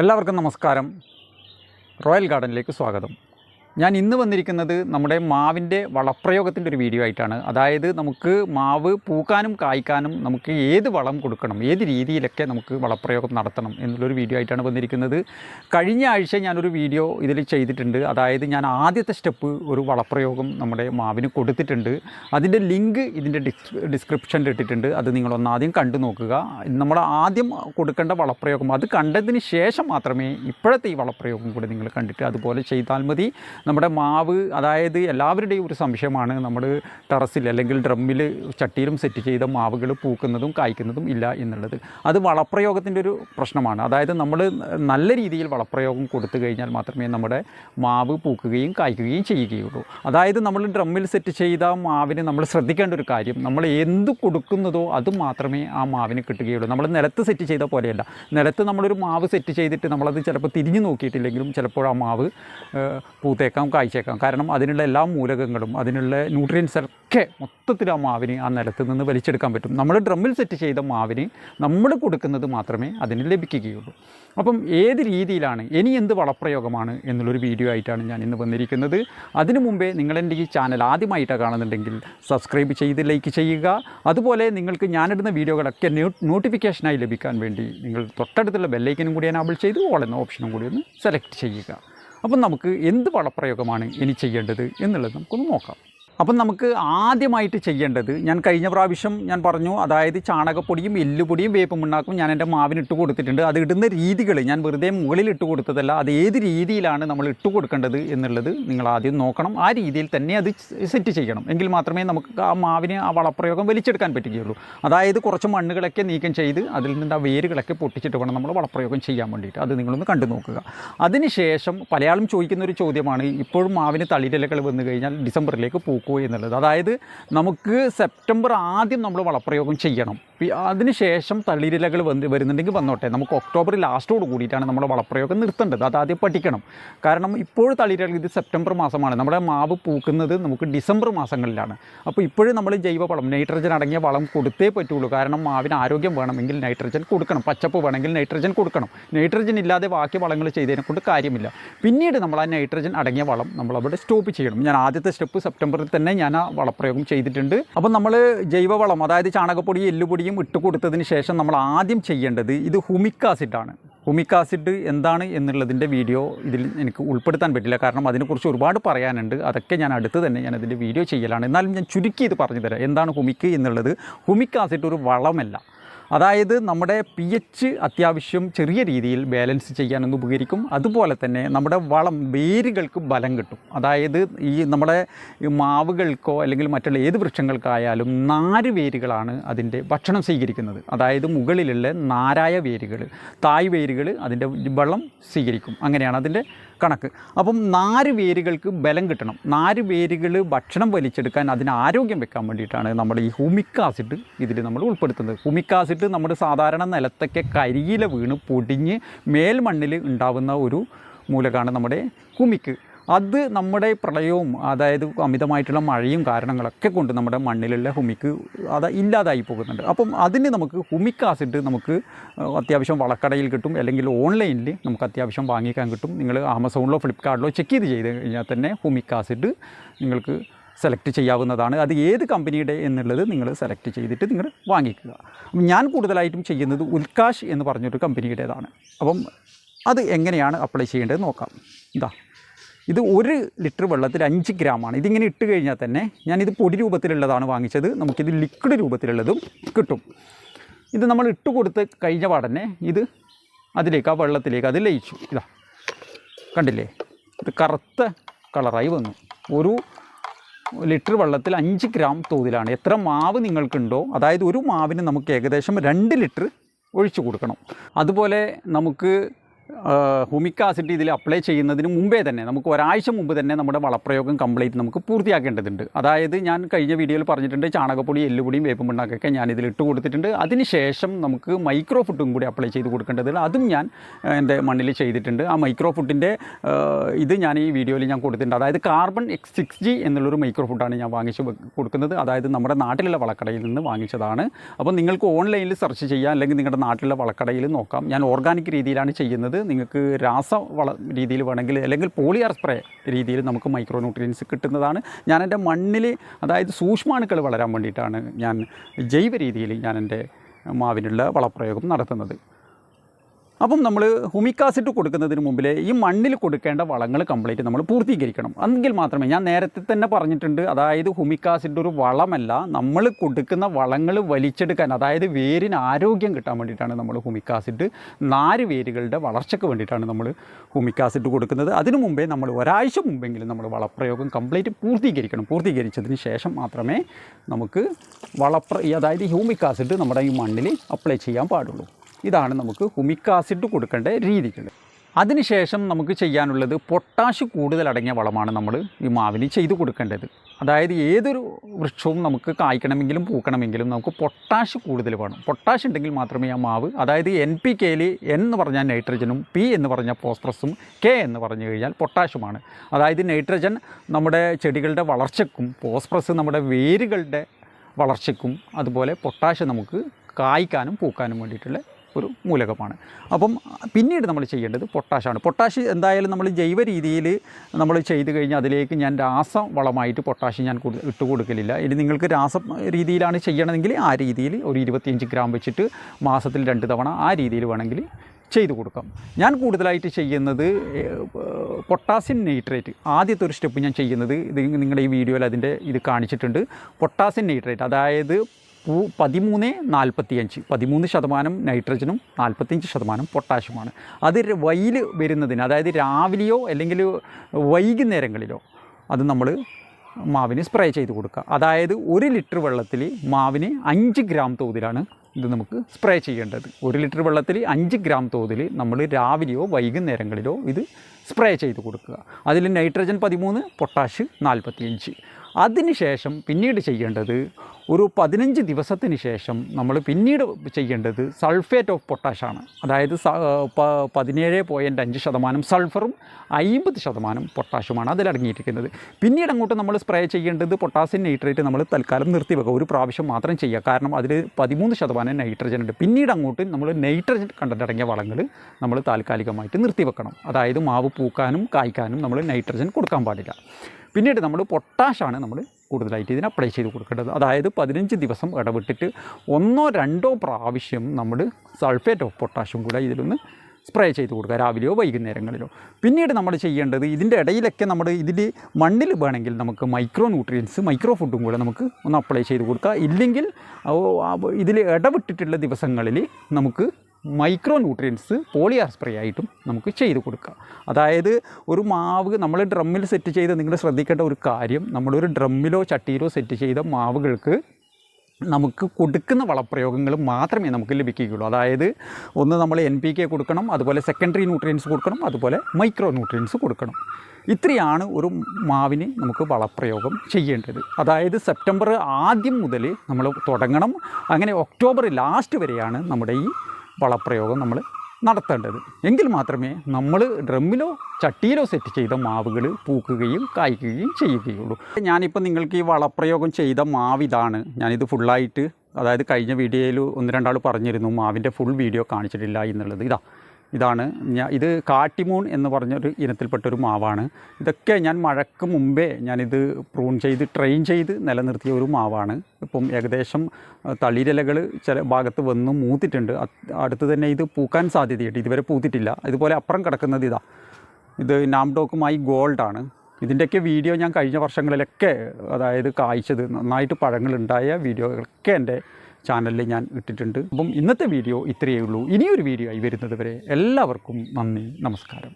എല്ലാവർക്കും നമസ്കാരം. റോയൽ ഗാർഡനിലേക്ക് സ്വാഗതം. ഞാൻ ഇന്ന് വന്നിരിക്കുന്നത് നമ്മുടെ മാവിന്റെ വളപ്രയോഗത്തിന്റെ ഒരു വീഡിയോ ആയിട്ടാണ്. അതായത് നമുക്ക് മാവ് പൂക്കാനും കായ്ക്കാനും നമുക്ക് ഏത് വളം കൊടുക്കണം ഏത് രീതിയിലൊക്കെ നമുക്ക് വളപ്രയോഗം നടത്തണം എന്നുള്ളൊരു വീഡിയോ ആയിട്ടാണ് വന്നിരിക്കുന്നത്. കഴിഞ്ഞ ആഴ്ച ഞാനൊരു വീഡിയോ ഇതിൽ ചെയ്തിട്ടുണ്ട്. അതായത് ഞാൻ ആദ്യത്തെ സ്റ്റെപ്പ് ഒരു വളപ്രയോഗം നമ്മുടെ മാവിന് കൊടുത്തിട്ടുണ്ട്. അതിന്റെ ലിങ്ക് ഇതിന്റെ ഡിസ്ക്രിപ്ഷനിൽ ഇട്ടിട്ടുണ്ട്. അത് നിങ്ങളൊന്ന് ആദ്യം കണ്ടു നോക്കുക. നമ്മൾ ആദ്യം കൊടുക്കേണ്ട വളപ്രയോഗം അത് കണ്ടതിന് ശേഷം മാത്രമേ ഇപ്പോഴത്തെ ഈ വളപ്രയോഗം കൂടി നിങ്ങൾ കണ്ടിട്ട് അതുപോലെ ചെയ്താൽ മതി. നമ്മുടെ മാവ് അതായത് എല്ലാവരുടെയും ഒരു സംശയമാണ് നമ്മൾ ടെറസിൽ അല്ലെങ്കിൽ ഡ്രമ്മിൽ ചട്ടിയിലും സെറ്റ് ചെയ്ത മാവുകൾ പൂക്കുന്നതും കായ്ക്കുന്നതും ഇല്ല എന്നുള്ളത്. അത് വളപ്രയോഗത്തിന്റെ ഒരു പ്രശ്നമാണ്. അതായത് നമ്മൾ നല്ല രീതിയിൽ വളപ്രയോഗം കൊടുത്തു കഴിഞ്ഞാൽ മാത്രമേ നമ്മുടെ മാവ് പൂക്കുകയും കായ്ക്കുകയും ചെയ്യുകയുള്ളൂ. അതായത് നമ്മൾ ഡ്രമ്മിൽ സെറ്റ് ചെയ്ത മാവിന് നമ്മൾ ശ്രദ്ധിക്കേണ്ട ഒരു കാര്യം നമ്മൾ എന്ത് കൊടുക്കുന്നതോ അത് മാത്രമേ ആ മാവിന് കിട്ടുകയുള്ളൂ. നമ്മൾ നിലത്ത് സെറ്റ് ചെയ്ത പോലെയല്ല. നിലത്ത് നമ്മളൊരു മാവ് സെറ്റ് ചെയ്തിട്ട് നമ്മളത് ചിലപ്പോൾ തിരിഞ്ഞു നോക്കിയിട്ടില്ലെങ്കിലും ചിലപ്പോൾ ആ മാവ് ഏഹ്, പൂത്തേക്കാം കായ്ച്ചേക്കാം. കാരണം അതിനുള്ള എല്ലാ മൂലകങ്ങളും അതിനുള്ള ന്യൂട്രിയൻസ് ഒക്കെ മൊത്തത്തിൽ ആ മാവിന് ആ നിലത്ത് നിന്ന് വലിച്ചെടുക്കാൻ പറ്റും. നമ്മൾ ഡ്രമ്മിൽ സെറ്റ് ചെയ്ത മാവിന് നമ്മൾ കൊടുക്കുന്നത് മാത്രമേ അതിന് ലഭിക്കുകയുള്ളൂ. അപ്പം ഏത് രീതിയിലാണ് ഇനി എന്ത് വളപ്രയോഗമാണ് എന്നുള്ളൊരു വീഡിയോ ആയിട്ടാണ് ഞാൻ ഇന്ന് വന്നിരിക്കുന്നത്. അതിനു മുമ്പേ നിങ്ങളെന്റെ ഈ ചാനൽ ആദ്യമായിട്ടാണ് കാണുന്നുണ്ടെങ്കിൽ സബ്സ്ക്രൈബ് ചെയ്ത് ലൈക്ക് ചെയ്യുക. അതുപോലെ നിങ്ങൾക്ക് ഞാനിടുന്ന വീഡിയോകളൊക്കെ നോട്ടിഫിക്കേഷനായി ലഭിക്കാൻ വേണ്ടി നിങ്ങൾ തൊട്ടടുത്തുള്ള ബെല്ലൈക്കനും കൂടി എനാബിൾ ചെയ്ത് ഓൾ എന്ന ഓപ്ഷനും കൂടി ഒന്ന് സെലക്ട് ചെയ്യുക. അപ്പം നമുക്ക് എന്ത് വളപ്രയോഗമാണ് ഇനി ചെയ്യേണ്ടത് എന്നുള്ളത് നമുക്കൊന്ന് നോക്കാം. അപ്പം നമുക്ക് ആദ്യമായിട്ട് ചെയ്യേണ്ടത് ഞാൻ കഴിഞ്ഞ പ്രാവശ്യം ഞാൻ പറഞ്ഞു അതായത് ചാണകപ്പൊടിയും എല്ലുപൊടിയും വേപ്പും ഉണ്ടാക്കും. ഞാൻ എന്റെ മാവിനിട്ട് കൊടുത്തിട്ടുണ്ട്. അത് ഇടുന്ന രീതികൾ ഞാൻ വെറുതെ മുകളിൽ ഇട്ട് കൊടുത്തതല്ല അത് ഏത് രീതിയിലാണ് നമ്മൾ ഇട്ട് കൊടുക്കേണ്ടത് എന്നുള്ളത് നിങ്ങൾ ആദ്യം നോക്കണം. ആ രീതിയിൽ തന്നെ അത് സെറ്റ് ചെയ്യണം. എങ്കിൽ മാത്രമേ നമുക്ക് ആ മാവിന് ആ വളപ്രയോഗം വലിച്ചെടുക്കാൻ പറ്റുകയുള്ളൂ. അതായത് കുറച്ച് മണ്ണുകളൊക്കെ നീക്കം ചെയ്ത് അതിൽ നിന്ന് ആ വേരുകളൊക്കെ പൊട്ടിച്ചിട്ട് വേണം നമ്മൾ വളപ്രയോഗം ചെയ്യാൻ വേണ്ടിയിട്ട്. അത് നിങ്ങളൊന്ന് കണ്ടു നോക്കുക. അതിനുശേഷം പലയാളും ചോദിക്കുന്ന ഒരു ചോദ്യമാണ് ഇപ്പോഴും മാവിന് തളിരിലകൾ വന്നു കഴിഞ്ഞാൽ ഡിസംബറിലേക്ക് പൂക്കുമോ എന്നുള്ളത്. അതായത് നമുക്ക് സെപ്റ്റംബർ ആദ്യം നമ്മൾ വളപ്രയോഗം ചെയ്യണം. അതിനുശേഷം തളിരിലകൾ വന്ന് വരുന്നുണ്ടെങ്കിൽ വന്നോട്ടെ. നമുക്ക് ഒക്ടോബർ ലാസ്റ്റോട് കൂടിയിട്ടാണ് നമ്മൾ വളപ്രയോഗം നിർത്തേണ്ടത്. അത് ആദ്യം പഠിക്കണം. കാരണം ഇപ്പോൾ തളിരിലകൾ ഇത് സെപ്റ്റംബർ മാസമാണ്. നമ്മുടെ മാവ് പൂക്കുന്നത് നമുക്ക് ഡിസംബർ മാസങ്ങളിലാണ്. അപ്പോൾ ഇപ്പോഴും നമ്മൾ ജൈവവളം നൈട്രജൻ അടങ്ങിയ വളം കൊടുത്തേ പറ്റുള്ളൂ. കാരണം മാവിന് ആരോഗ്യം വേണമെങ്കിൽ നൈട്രജൻ കൊടുക്കണം. പച്ചപ്പ് വേണമെങ്കിൽ നൈട്രജൻ കൊടുക്കണം. നൈട്രജൻ ഇല്ലാതെ ബാക്കി വളങ്ങൾ ചെയ്തതിനെ കൊണ്ട് കാര്യമില്ല. പിന്നീട് നമ്മൾ ആ നൈട്രജൻ അടങ്ങിയ വളം നമ്മൾ അവിടെ സ്റ്റോപ്പ് ചെയ്യണം. ഞാൻ ആദ്യത്തെ സ്റ്റെപ്പ് സെപ്റ്റംബറിൽ തന്നെ ഞാൻ ആ വളപ്രയോഗം ചെയ്തിട്ടുണ്ട്. അപ്പം നമ്മൾ ജൈവവളം അതായത് ചാണകപ്പൊടി എല്ലുപൊടിയും ഇട്ട് കൊടുത്തതിന് ശേഷം നമ്മൾ ആദ്യം ചെയ്യേണ്ടത് ഇത് ഹുമിക് ആസിഡാണ്. ഹുമിക് ആസിഡ് എന്താണ് എന്നുള്ളതിന്റെ വീഡിയോ ഇതിൽ എനിക്ക് ഉൾപ്പെടുത്താൻ പറ്റില്ല. കാരണം അതിനെക്കുറിച്ച് ഒരുപാട് പറയാനുണ്ട്. അതൊക്കെ ഞാൻ അടുത്ത് തന്നെ ഞാൻ അതിന്റെ വീഡിയോ ചെയ്യലാണ്. എന്നാലും ഞാൻ ചുരുക്കി ഇത് പറഞ്ഞു തരാം. എന്താണ് ഹുമിക് എന്നുള്ളത്? ഹുമിക് ആസിഡ് ഒരു വളമല്ല. അതായത് നമ്മുടെ പി എച്ച് അത്യാവശ്യം ചെറിയ രീതിയിൽ ബാലൻസ് ചെയ്യാനൊന്ന് ഉപകരിക്കും. അതുപോലെ തന്നെ നമ്മുടെ വളം വേരുകൾക്ക് ബലം കിട്ടും. അതായത് ഈ നമ്മുടെ മാവുകൾക്കോ അല്ലെങ്കിൽ മറ്റുള്ള ഏത് വൃക്ഷങ്ങൾക്കായാലും നാര് വേരുകളാണ് അതിന്റെ ഭക്ഷണം സ്വീകരിക്കുന്നത്. അതായത് മുകളിലുള്ള നാരായ വേരുകൾ തായ് വേരുകൾ അതിന്റെ വെള്ളം സ്വീകരിക്കും. അങ്ങനെയാണ് അതിന്റെ കണക്ക്. അപ്പം നാല് വേരുകൾക്ക് ബലം കിട്ടണം. നാല് വേരുകൾ ഭക്ഷണം വലിച്ചെടുക്കാൻ അതിന് ആരോഗ്യം വെക്കാൻ വേണ്ടിയിട്ടാണ് നമ്മൾ ഈ ഹുമിക് ആസിഡ് ഇതിൽ നമ്മൾ ഉൾപ്പെടുത്തുന്നത്. ഹുമിക് ആസിഡ് നമ്മുടെ സാധാരണ നിലത്തൊക്കെ കരിയില വീണ് പൊടിഞ്ഞ് മേൽമണ്ണിൽ ഉണ്ടാവുന്ന ഒരു മൂലകാണ് നമ്മുടെ ഹുമിക്ക് അത് നമ്മുടെ പ്രളയവും അതായത് അമിതമായിട്ടുള്ള മഴയും കാരണങ്ങളൊക്കെ കൊണ്ട് നമ്മുടെ മണ്ണിലുള്ള ഹുമിക്ക് അത് ഇല്ലാതായി പോകുന്നുണ്ട്. അപ്പം അതിന് നമുക്ക് ഹുമിക് ആസിഡ് നമുക്ക് അത്യാവശ്യം വളക്കടയിൽ കിട്ടും അല്ലെങ്കിൽ ഓൺലൈനിൽ നമുക്ക് അത്യാവശ്യം വാങ്ങിക്കാൻ കിട്ടും. നിങ്ങൾ ആമസോണിലോ ഫ്ലിപ്കാർട്ടിലോ ചെക്ക് ചെയ്ത് ചെയ്ത് കഴിഞ്ഞാൽ തന്നെ ഹുമിക് ആസിഡ് നിങ്ങൾക്ക് സെലക്ട് ചെയ്യാവുന്നതാണ്. അത് ഏത് കമ്പനിയുടെ എന്നുള്ളത് നിങ്ങൾ സെലക്ട് ചെയ്തിട്ട് നിങ്ങൾ വാങ്ങിക്കുക. ഞാൻ കൂടുതലായിട്ടും ചെയ്യുന്നത് ഉൽക്കാഷ് എന്ന് പറഞ്ഞൊരു കമ്പനിയുടേതാണ്. അപ്പം അത് എങ്ങനെയാണ് അപ്ലൈ ചെയ്യേണ്ടതെന്ന് നോക്കാം. ഇതാ. ഇത് ഒരു ലിറ്റർ വെള്ളത്തിൽ അഞ്ച് ഗ്രാമാണ്. ഇതിങ്ങനെ ഇട്ട് കഴിഞ്ഞാൽ തന്നെ ഞാനിത് പൊടി രൂപത്തിലുള്ളതാണ് വാങ്ങിച്ചത്. നമുക്കിത് ലിക്വിഡ് രൂപത്തിലുള്ളതും കിട്ടും. ഇത് നമ്മൾ ഇട്ട് കൊടുത്ത് കഴിഞ്ഞ പാടന്നെ ഇത് അതിലേക്ക് ആ വെള്ളത്തിലേക്ക് അത് ലയിച്ചു. ഇതാ കണ്ടില്ലേ? ഇത് കറുത്ത കളറായി വന്നു. ഒരു ലിറ്റർ വെള്ളത്തിൽ അഞ്ച് ഗ്രാം തോതിലാണ്. എത്ര മാവ് നിങ്ങൾക്കുണ്ടോ? അതായത് ഒരു മാവിന് നമുക്ക് ഏകദേശം രണ്ട് ലിറ്റർ ഒഴിച്ചു കൊടുക്കണം. അതുപോലെ നമുക്ക് ഹുമിക് ആസിഡ് ഇതിൽ അപ്ലൈ ചെയ്യുന്നതിന് മുമ്പേ തന്നെ നമുക്ക് ഒരാഴ്ച മുമ്പ് തന്നെ നമ്മുടെ വളപ്രയോഗം കംപ്ലീറ്റ് നമുക്ക് പൂർത്തിയാക്കേണ്ടതുണ്ട്. അതായത് ഞാൻ കഴിഞ്ഞ വീഡിയോയിൽ പറഞ്ഞിട്ടുണ്ട് ചാണകപ്പൊടി എല്ലുപൊടിയും വേപ്പും പിണ്ണാക്കൊക്കെ ഞാൻ ഇതിൽ ഇട്ട് കൊടുത്തിട്ടുണ്ട്. അതിനുശേഷം നമുക്ക് മൈക്രോ ഫുഡും കൂടി അപ്ലൈ ചെയ്ത് കൊടുക്കേണ്ടതുണ്ട്. അതും ഞാൻ എന്റെ മണ്ണിൽ ചെയ്തിട്ടുണ്ട്. ആ മൈക്രോ ഫുഡിന്റെ ഇത് ഞാൻ ഈ വീഡിയോയിൽ ഞാൻ കൊടുത്തിട്ടുണ്ട്. അതായത് കാർബൺ എക്സ് സിക്സ് ജി എന്നുള്ളൊരു മൈക്രോ ഫുഡാണ് ഞാൻ വാങ്ങിച്ച് കൊടുക്കുന്നത്. അതായത് നമ്മുടെ നാട്ടിലുള്ള വളക്കടയിൽ നിന്ന് വാങ്ങിച്ചതാണ്. അപ്പോൾ നിങ്ങൾക്ക് ഓൺലൈനിൽ സെർച്ച് ചെയ്യാം അല്ലെങ്കിൽ നിങ്ങളുടെ നാട്ടിലുള്ള വളക്കടയിൽ നോക്കാം. ഞാൻ ഓർഗാനിക് രീതിയിലാണ് ചെയ്യുന്നത്. നിങ്ങൾക്ക് രാസവള രീതിയിൽ വേണമെങ്കിൽ അല്ലെങ്കിൽ പോളിയർ സ്പ്രേ രീതിയിൽ നമുക്ക് മൈക്രോ ന്യൂട്രിയൻസ് കിട്ടുന്നതാണ്. ഞാൻ എന്റെ മണ്ണിൽ അതായത് സൂക്ഷ്മാണുക്കൾ വളരാൻ വേണ്ടിയിട്ടാണ് ഞാൻ ജൈവ രീതിയിൽ ഞാൻ എന്റെ മാവിനുള്ള വളപ്രയോഗം നടത്തുന്നത്. അപ്പം നമ്മൾ ഹുമിക് ആസിഡ് കൊടുക്കുന്നതിന് മുമ്പിൽ ഈ മണ്ണിൽ കൊടുക്കേണ്ട വളങ്ങൾ കംപ്ലീറ്റ് നമ്മൾ പൂർത്തീകരിക്കണം. എങ്കിൽ മാത്രമേ ഞാൻ നേരത്തെ തന്നെ പറഞ്ഞിട്ടുണ്ട് അതായത് ഹുമിക് ആസിഡ് ഒരു വളമല്ല നമ്മൾ കൊടുക്കുന്ന വളങ്ങൾ വലിച്ചെടുക്കാൻ അതായത് വേരിന് ആരോഗ്യം കിട്ടാൻ വേണ്ടിയിട്ടാണ് നമ്മൾ ഹുമിക് ആസിഡ് നാല് വേരുകളുടെ വളർച്ചയ്ക്ക് വേണ്ടിയിട്ടാണ് നമ്മൾ ഹുമിക് ആസിഡ് കൊടുക്കുന്നത്. അതിനു മുമ്പേ നമ്മൾ ഒരാഴ്ച മുമ്പെങ്കിലും നമ്മൾ വളപ്രയോഗം കംപ്ലീറ്റ് പൂർത്തീകരിക്കണം. പൂർത്തീകരിച്ചതിന് ശേഷം മാത്രമേ നമുക്ക് വളപ്ര അതായത് ഹ്യൂമിക് ആസിഡ് നമ്മുടെ ഈ മണ്ണിൽ അപ്ലൈ ചെയ്യാൻ പാടുള്ളൂ. ഇതാണ് നമുക്ക് ഹുമിക് ആസിഡ് കൊടുക്കേണ്ട രീതികൾ. അതിനുശേഷം നമുക്ക് ചെയ്യാനുള്ളത് പൊട്ടാഷ് കൂടുതലടങ്ങിയ വളമാണ് നമ്മൾ ഈ മാവിന് ചെയ്തു കൊടുക്കേണ്ടത്. അതായത് ഏതൊരു വൃക്ഷവും നമുക്ക് കായ്ക്കണമെങ്കിലും പൂക്കണമെങ്കിലും നമുക്ക് പൊട്ടാഷ് കൂടുതൽ വേണം. പൊട്ടാഷ് ഉണ്ടെങ്കിൽ മാത്രമേ ആ മാവ് അതായത് എൻ പി കെയിൽ എൻ എന്ന് പറഞ്ഞാൽ നൈട്രജനും പി എന്ന് പറഞ്ഞാൽ ഫോസ്ഫറസും കെ എന്ന് പറഞ്ഞു കഴിഞ്ഞാൽ പൊട്ടാഷുമാണ്. അതായത് നൈട്രജൻ നമ്മുടെ ചെടികളുടെ വളർച്ചയ്ക്കും ഫോസ്ഫറസ് നമ്മുടെ വേരുകളുടെ വളർച്ചയ്ക്കും അതുപോലെ പൊട്ടാഷ് നമുക്ക് കായ്ക്കാനും പൂക്കാനും വേണ്ടിയിട്ടുള്ള ഒരു മൂലകമാണ്. അപ്പം പിന്നീട് നമ്മൾ ചെയ്യേണ്ടത് പൊട്ടാഷാണ്. പൊട്ടാഷ് എന്തായാലും നമ്മൾ ജൈവ രീതിയിൽ നമ്മൾ ചെയ്ത് കഴിഞ്ഞാൽ അതിലേക്ക് ഞാൻ രാസവളമായിട്ട് പൊട്ടാഷ് ഞാൻ ഇട്ട് കൊടുക്കലില്ല. ഇനി നിങ്ങൾക്ക് രാസ രീതിയിലാണ് ചെയ്യണമെങ്കിൽ ആ രീതിയിൽ ഒരു ഇരുപത്തിയഞ്ച് ഗ്രാം വെച്ചിട്ട് മാസത്തിൽ രണ്ട് തവണ ആ രീതിയിൽ വേണമെങ്കിൽ ചെയ്തു കൊടുക്കാം. ഞാൻ കൂടുതലായിട്ട് ചെയ്യുന്നത് പൊട്ടാസ്യം നൈട്രേറ്റ്. ആദ്യത്തെ ഒരു സ്റ്റെപ്പ് ഞാൻ ചെയ്യുന്നത് ഇത് നിങ്ങളുടെ ഈ വീഡിയോയിൽ അതിന്റെ ഇത് കാണിച്ചിട്ടുണ്ട്. Potassium nitrate. അതായത് പതിമൂന്ന് നാൽപ്പത്തിയഞ്ച്. പതിമൂന്ന് ശതമാനം നൈട്രജനും നാൽപ്പത്തിയഞ്ച് ശതമാനം പൊട്ടാഷ്യമാണ്. അത് വെയിൽ വരുന്നതിന് അതായത് രാവിലെയോ അല്ലെങ്കിൽ വൈകുന്നേരങ്ങളിലോ അത് നമ്മൾ മാവിന് സ്പ്രേ ചെയ്ത് കൊടുക്കുക. അതായത് ഒരു ലിറ്റർ വെള്ളത്തിൽ മാവിന് അഞ്ച് ഗ്രാം തോതിലാണ് ഇത് നമുക്ക് സ്പ്രേ ചെയ്യേണ്ടത്. ഒരു ലിറ്റർ വെള്ളത്തിൽ അഞ്ച് ഗ്രാം തോതിൽ നമ്മൾ രാവിലെയോ വൈകുന്നേരങ്ങളിലോ ഇത് സ്പ്രേ ചെയ്ത് കൊടുക്കുക. അതിൽ നൈട്രജൻ പതിമൂന്ന് പൊട്ടാഷ് നാൽപ്പത്തിയഞ്ച്. അതിനുശേഷം പിന്നീട് ചെയ്യേണ്ടത് ഒരു പതിനഞ്ച് ദിവസത്തിന് ശേഷം നമ്മൾ പിന്നീട് ചെയ്യേണ്ടത് സൾഫേറ്റ് ഓഫ് പൊട്ടാഷാണ് അതായത് പതിനേഴ് പോയിന്റ് അഞ്ച് ശതമാനം സൾഫറും അമ്പത് ശതമാനം പൊട്ടാഷുമാണ് അതിലടങ്ങിയിരിക്കുന്നത് പിന്നീട് അങ്ങോട്ട് നമ്മൾ സ്പ്രേ ചെയ്യേണ്ടത് പൊട്ടാസ്യം നൈട്രേറ്റ് നമ്മൾ തൽക്കാലം നിർത്തിവെക്കുക ഒരു പ്രാവശ്യം മാത്രം ചെയ്യുക. കാരണം അതിൽ പതിമൂന്ന് ശതമാനം നൈട്രജൻ ഉണ്ട്. പിന്നീട് അങ്ങോട്ട് നമ്മൾ നൈട്രജൻ കണ്ടന്റ് അടങ്ങിയ വളങ്ങൾ നമ്മൾ താൽക്കാലികമായിട്ട് നിർത്തിവെക്കണം അതായത് മാവ് പൂക്കാനും കായ്ക്കാനും നമ്മൾ നൈട്രജൻ കൊടുക്കാൻ പാടില്ല. പിന്നീട് നമ്മൾ പൊട്ടാഷാണ് നമ്മൾ കൂടുതലായിട്ട് ഇതിന് അപ്ലൈ ചെയ്ത് കൊടുക്കേണ്ടത്. അതായത് പതിനഞ്ച് ദിവസം ഇടവിട്ടിട്ട് ഒന്നോ രണ്ടോ പ്രാവശ്യം നമ്മൾ സൾഫേറ്റ് ഓഫ് പൊട്ടാഷ്യം കൂടെ ഇതിലൊന്ന് സ്പ്രേ ചെയ്ത് കൊടുക്കുക രാവിലെയോ വൈകുന്നേരങ്ങളിലോ. പിന്നീട് നമ്മൾ ചെയ്യേണ്ടത് ഇതിന്റെ ഇടയിലൊക്കെ നമ്മൾ ഇതിൽ മണ്ണിൽ വേണമെങ്കിൽ നമുക്ക് മൈക്രോ ന്യൂട്രിയൻസ് മൈക്രോ ഫുഡും കൂടെ നമുക്ക് ഒന്ന് അപ്ലൈ ചെയ്ത് കൊടുക്കുക. ഇല്ലെങ്കിൽ ഇതിൽ ഇടവിട്ടിട്ടുള്ള ദിവസങ്ങളിൽ നമുക്ക് മൈക്രോ ന്യൂട്രിയൻസ് പോളിയാർ സ്പ്രേ ആയിട്ടും നമുക്ക് ചെയ്ത് കൊടുക്കാം. അതായത് ഒരു മാവ് നമ്മൾ ഡ്രമ്മിൽ സെറ്റ് ചെയ്ത് നിങ്ങൾ ശ്രദ്ധിക്കേണ്ട ഒരു കാര്യം നമ്മളൊരു ഡ്രമ്മിലോ ചട്ടിയിലോ സെറ്റ് ചെയ്ത മാവുകൾക്ക് നമുക്ക് കൊടുക്കുന്ന വളപ്രയോഗങ്ങൾ മാത്രമേ നമുക്ക് ലഭിക്കുകയുള്ളൂ. അതായത് ഒന്ന് നമ്മൾ എൻ പി കെ കൊടുക്കണം അതുപോലെ സെക്കൻഡറി ന്യൂട്രിയൻസ് കൊടുക്കണം അതുപോലെ മൈക്രോ ന്യൂട്രിയൻസ് കൊടുക്കണം. ഇത്രയാണ് ഒരു മാവിന് നമുക്ക് വളപ്രയോഗം ചെയ്യേണ്ടത്. അതായത് സെപ്റ്റംബർ ആദ്യം മുതൽ നമ്മൾ തുടങ്ങണം. അങ്ങനെ ഒക്ടോബർ ലാസ്റ്റ് വരെയാണ് നമ്മുടെ ഈ വളപ്രയോഗം നമ്മൾ നടത്തേണ്ടത്. എങ്കിൽ മാത്രമേ നമ്മൾ ഡ്രമ്മിലോ ചട്ടിയിലോ സെറ്റ് ചെയ്ത മാവുകൾ പൂക്കുകയും കായ്ക്കുകയും ചെയ്യുകയുള്ളൂ. ഞാനിപ്പോൾ നിങ്ങൾക്ക് ഈ വളപ്രയോഗം ചെയ്ത മാവിതാണ്. ഞാനിത് ഫുള്ളായിട്ട് അതായത് കഴിഞ്ഞ വീഡിയോയിൽ ഒന്ന് രണ്ടാൾ പറഞ്ഞിരുന്നു മാവിന്റെ ഫുൾ വീഡിയോ കാണിച്ചിട്ടില്ല എന്നുള്ളത്. ഇതാ ഇതാണ്. ഇത് കാട്ടിമൂൺ എന്ന് പറഞ്ഞൊരു ഇനത്തിൽപ്പെട്ടൊരു മാവാണ്. ഇതൊക്കെ ഞാൻ മഴക്ക് മുമ്പേ ഞാനിത് പ്രൂൺ ചെയ്ത് ട്രെയിൻ ചെയ്ത് നിലനിർത്തിയ ഒരു മാവാണ്. ഇപ്പം ഏകദേശം തളിരലകൾ ചില ഭാഗത്ത് വന്ന് മൂത്തിട്ടുണ്ട്. അടുത്ത് തന്നെ ഇത് പൂക്കാൻ സാധ്യതയുണ്ട്. ഇതുവരെ പൂത്തിട്ടില്ല. ഇതുപോലെ അപ്പുറം കിടക്കുന്നത് ഇതാ. ഇത് നാംഡോക്കുമായി ഗോൾഡാണ്. ഇതിന്റെയൊക്കെ വീഡിയോ ഞാൻ കഴിഞ്ഞ വർഷങ്ങളിലൊക്കെ അതായത് കായ്ച്ചത് നന്നായിട്ട് പഴങ്ങളുണ്ടായ വീഡിയോകളൊക്കെ എന്റെ ചാനലിൽ ഞാൻ ഇട്ടിട്ടുണ്ട്. അപ്പം ഇന്നത്തെ വീഡിയോ ഇത്രയേ ഉള്ളൂ. ഇനിയൊരു വീഡിയോ ആയി വരുന്നത് വരെ എല്ലാവർക്കും നന്ദി നമസ്കാരം.